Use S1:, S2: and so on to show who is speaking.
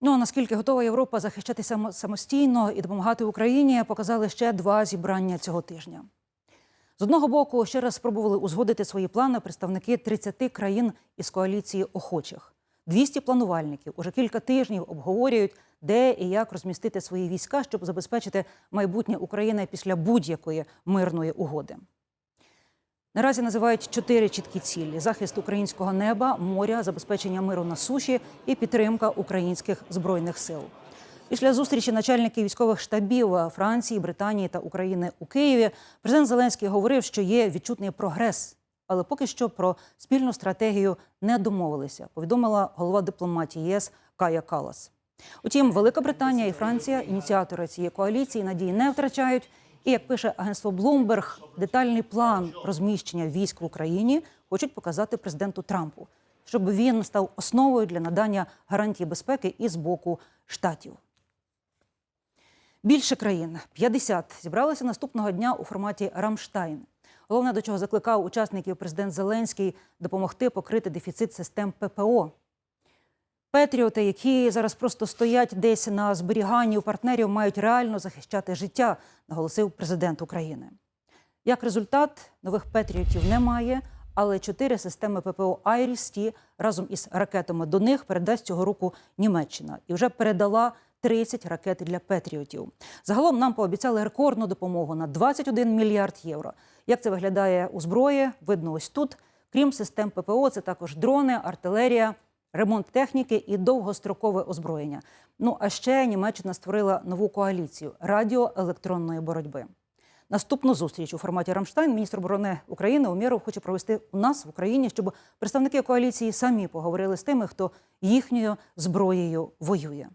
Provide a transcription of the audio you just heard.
S1: Ну а наскільки готова Європа захищатися самостійно і допомагати Україні, показали ще два зібрання цього тижня. З одного боку, ще раз спробували узгодити свої плани представники 30 країн із коаліції охочих. 200 планувальників уже кілька тижнів обговорюють, де і як розмістити свої війська, щоб забезпечити майбутнє України після будь-якої мирної угоди. Наразі називають чотири чіткі цілі: захист українського неба, моря, забезпечення миру на суші і підтримка українських збройних сил. Після зустрічі начальників військових штабів Франції, Британії та України у Києві президент Зеленський говорив, що є відчутний прогрес, але поки що про спільну стратегію не домовилися. Повідомила голова дипломатії ЄС Кая Калас. Утім, Велика Британія і Франція, ініціатори цієї коаліції, надії не втрачають. І як пише агентство Bloomberg, детальний план розміщення військ в Україні хочуть показати президенту Трампу, щоб він став основою для надання гарантій безпеки і з боку штатів. Більше країн 50 зібралися наступного дня у форматі Рамштайн. Головне, до чого закликав учасників президент Зеленський допомогти покрити дефіцит систем ППО. Петріоти, які зараз просто стоять десь на зберіганні у партнерів, мають реально захищати життя, наголосив президент України. Як результат, нових петріотів немає, але чотири системи ППО «Айріс-Ті» разом із ракетами до них передасть цього року Німеччина і вже передала 30 ракет для петріотів. Загалом нам пообіцяли рекордну допомогу на 21 мільярд євро. Як це виглядає у зброї? Видно ось тут. Крім систем ППО, це також дрони, артилерія, ремонт техніки і довгострокове озброєння. Ну а ще Німеччина створила нову коаліцію радіоелектронної боротьби. Наступну зустріч у форматі Рамштайн міністр оборони України Умєров хоче провести у нас в Україні, щоб представники коаліції самі поговорили з тими, хто їхньою зброєю воює.